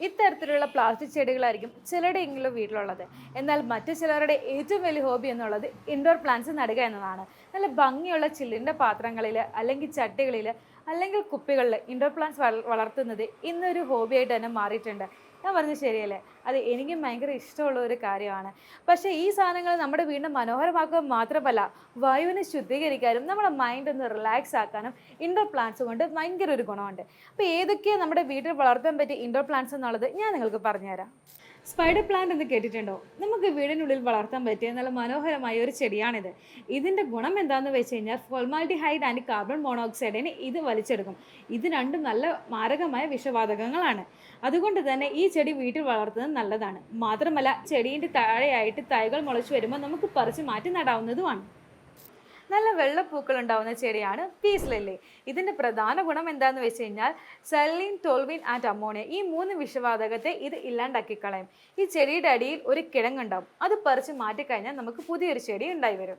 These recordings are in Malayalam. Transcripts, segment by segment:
ഇത്തരത്തിലുള്ള പ്ലാസ്റ്റിക് ചെടികളായിരിക്കും ചിലരുടെയെങ്കിലും വീട്ടിലുള്ളത്. എന്നാൽ മറ്റു ചിലരുടെ ഏറ്റവും വലിയ ഹോബി എന്നുള്ളത് ഇൻഡോർ പ്ലാന്റ്സ് നടുക എന്നതാണ്. നല്ല ഭംഗിയുള്ള ചില്ലിന്റെ പാത്രങ്ങളിൽ അല്ലെങ്കിൽ ചട്ടികളിൽ അല്ലെങ്കിൽ കുപ്പികളിൽ ഇൻഡോർ പ്ലാന്റ്സ് വളർത്തുന്നത് ഇന്നൊരു ഹോബിയായിട്ട് തന്നെ മാറിയിട്ടുണ്ട്. ഞാൻ പറഞ്ഞത് ശരിയല്ലേ? അത് എനിക്കും ഭയങ്കര ഇഷ്ടമുള്ള ഒരു കാര്യമാണ്. പക്ഷേ ഈ സാധനങ്ങൾ നമ്മുടെ വീടിനെ മനോഹരമാക്കുക മാത്രമല്ല വായുവിനെ ശുദ്ധീകരിക്കാനും നമ്മുടെ മൈൻഡ് ഒന്ന് റിലാക്സ് ആക്കാനും ഇൻഡോർ പ്ലാന്റ്സ് കൊണ്ട് ഭയങ്കര ഒരു ഗുണമുണ്ട്. അപ്പോൾ ഏതൊക്കെയാണ് നമ്മുടെ വീട്ടിൽ വളർത്താൻ പറ്റിയ ഇൻഡോർ പ്ലാന്റ്സ് എന്നുള്ളത് ഞാൻ നിങ്ങൾക്ക് പറഞ്ഞുതരാം. സ്പൈഡർ പ്ലാന്റ് എന്ന് കേട്ടിട്ടുണ്ടോ? നമുക്ക് വീടിനുള്ളിൽ വളർത്താൻ പറ്റിയ നല്ല മനോഹരമായ ഒരു ചെടിയാണിത്. ഇതിന്റെ ഗുണം എന്താണെന്ന് വെച്ച് കഴിഞ്ഞാൽ ഫോൾമാൽഡിഹൈഡ് ആൻഡ് കാർബൺ മോണോക്സൈഡിനെ ഇത് വലിച്ചെടുക്കും. ഇത് രണ്ടും നല്ല മാരകമായ വിഷവാതകങ്ങളാണ്. അതുകൊണ്ട് തന്നെ ഈ ചെടി വീട്ടിൽ വളർത്തുന്നത് നല്ലതാണ്. മാത്രമല്ല ചെടീന്റെ താഴെയായിട്ട് തൈകൾ മുളച്ചു വരുമ്പോൾ നമുക്ക് പറിച്ച് മാറ്റി നടാവുന്നതുമാണ്. നല്ല വെള്ളപ്പൂക്കൾ ഉണ്ടാവുന്ന ചെടിയാണ് പീസ് ലില്ലി. ഇതിന്റെ പ്രധാന ഗുണം എന്താണെന്ന് വെച്ച് കഴിഞ്ഞാൽ സെല്ലിൻ ടോൾവിൻ ആൻഡ് അമോണിയ ഈ മൂന്ന് വിഷവാതകത്തെ ഇത് ഇല്ലാണ്ടാക്കി കളയും ഈ ചെടിയുടെ അടിയിൽ ഒരു കിഴങ്ങുണ്ടാവും അത് പറിച്ച് മാറ്റിക്കഴിഞ്ഞാൽ നമുക്ക് പുതിയൊരു ചെടി ഉണ്ടായി വരും.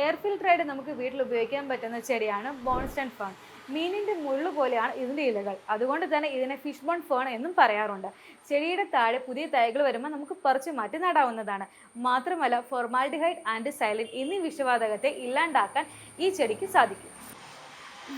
എയർ ഫിൽട്ടറായിട്ട് നമുക്ക് വീട്ടിൽ ഉപയോഗിക്കാൻ പറ്റുന്ന ചെടിയാണ് ബോൺസ്റ്റൺ ഫേൺ മീനിന്റെ മുള്ളു പോലെയാണ് ഇതിന്റെ ഇലകൾ. അതുകൊണ്ട് തന്നെ ഇതിനെ ഫിഷ് ബോൺ ഫേൺ എന്നും പറയാറുണ്ട്. ചെടിയുടെ താഴെ പുതിയ തൈകൾ വരുമ്പോൾ നമുക്ക് പറിച്ചു മാറ്റി നടാവുന്നതാണ്. മാത്രമല്ല ഫോർമാൽഡിഹൈഡ് ആൻഡ് സൈലിൻ എന്നീ വിഷവാതകത്തെ ഇല്ലാണ്ടാക്കാൻ ഈ ചെടിക്ക് സാധിക്കും.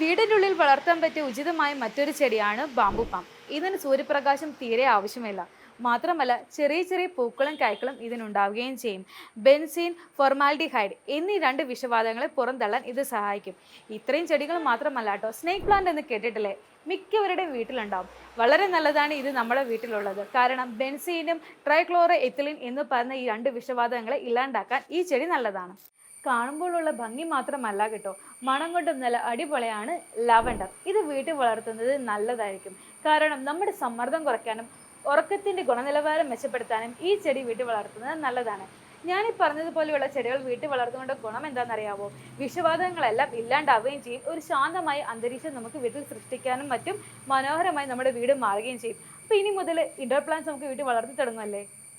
വീടിനുള്ളിൽ വളർത്താൻ പറ്റിയ ഉചിതമായ മറ്റൊരു ചെടിയാണ് ബാമ്പു പാം. ഇതിന് സൂര്യപ്രകാശം തീരെ ആവശ്യമില്ല. മാത്രമല്ല ചെറിയ ചെറിയ പൂക്കളും കായ്ക്കളും ഇതിനുണ്ടാവുകയും ചെയ്യും. ബെൻസീൻ ഫോർമാൽഡിഹൈഡ് എന്നീ രണ്ട് വിഷവാതകങ്ങളെ പുറന്തള്ളാൻ ഇത് സഹായിക്കും. ഇത്രയും ചെടികൾ മാത്രമല്ല കേട്ടോ സ്നേക്ക് പ്ലാന്റ് എന്ന് കേട്ടിട്ടില്ലേ? മിക്കവരുടെയും വീട്ടിലുണ്ടാവും. വളരെ നല്ലതാണ് ഇത് നമ്മുടെ വീട്ടിലുള്ളത്. കാരണം ബെൻസീനും ട്രൈക്ലോറോ എത്തിലിൻ എന്ന് പറയുന്ന ഈ രണ്ട് വിഷവാതകങ്ങളെ ഇല്ലാണ്ടാക്കാൻ ഈ ചെടി നല്ലതാണ്. കാണുമ്പോഴുള്ള ഭംഗി മാത്രമല്ല കേട്ടോ മണം കൊണ്ടും നല്ല അടിപൊളിയാണ് ലവണ്ടർ. ഇത് വീട്ടിൽ വളർത്തുന്നത് നല്ലതായിരിക്കും. കാരണം നമ്മുടെ സമ്മർദ്ദം കുറയ്ക്കാനും ഉറക്കത്തിന്റെ ഗുണനിലവാരം മെച്ചപ്പെടുത്താനും ഈ ചെടി വീട്ടിൽ വളർത്തുന്നത് നല്ലതാണ്. ഞാൻ ഈ പറഞ്ഞതുപോലെയുള്ള ചെടികൾ വീട്ടിൽ വളർത്തുന്നതിന്റെ ഗുണം എന്താണെന്നറിയാവോ? വിഷവാതകങ്ങളെല്ലാം ഇല്ലാണ്ടാവുകയും ചെയ്യും. ഒരു ശാന്തമായ അന്തരീക്ഷം നമുക്ക് വീട്ടിൽ സൃഷ്ടിക്കാനും മറ്റും മനോഹരമായി നമ്മുടെ വീട് മാറുകയും ചെയ്യും. അപ്പോൾ ഇനി മുതൽ ഇൻഡോർ പ്ലാന്റ്സ് നമുക്ക് വീട്ടിൽ വളർത്തി തുടങ്ങുമല്ലേ